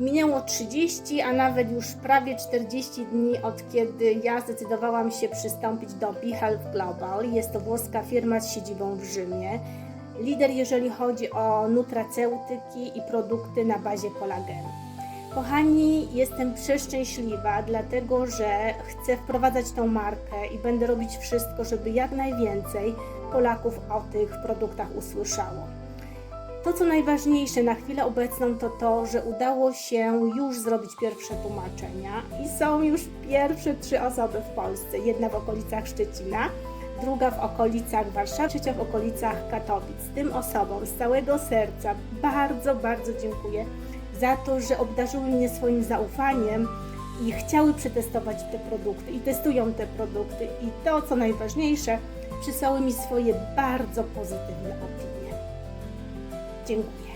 Minęło 30, a nawet już prawie 40 dni od kiedy ja zdecydowałam się przystąpić do BeHealth Global. Jest to włoska firma z siedzibą w Rzymie. Lider, jeżeli chodzi o nutraceutyki i produkty na bazie kolagenu. Kochani, jestem przeszczęśliwa, dlatego że chcę wprowadzać tą markę i będę robić wszystko, żeby jak najwięcej Polaków o tych produktach usłyszało. To, co najważniejsze na chwilę obecną, to to, że udało się już zrobić pierwsze tłumaczenia i są już pierwsze trzy osoby w Polsce. Jedna w okolicach Szczecina, druga w okolicach Warszawy, trzecia w okolicach Katowic. Tym osobom z całego serca bardzo, bardzo dziękuję za to, że obdarzyły mnie swoim zaufaniem i chciały przetestować te produkty i testują te produkty i to, co najważniejsze, przysłały mi swoje bardzo pozytywne opinie. Dziękuję.